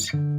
Cheers.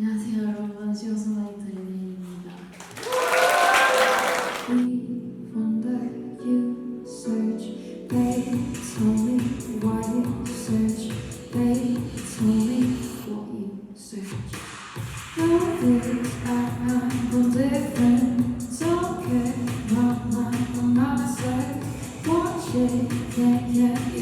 안녕하세요 여러분. 시어송라이터입니다. We wonder you search. They told me why you search. They told me what you search. No worries, I'm no different Don't care about my, about myself Watch it, yeah, yeah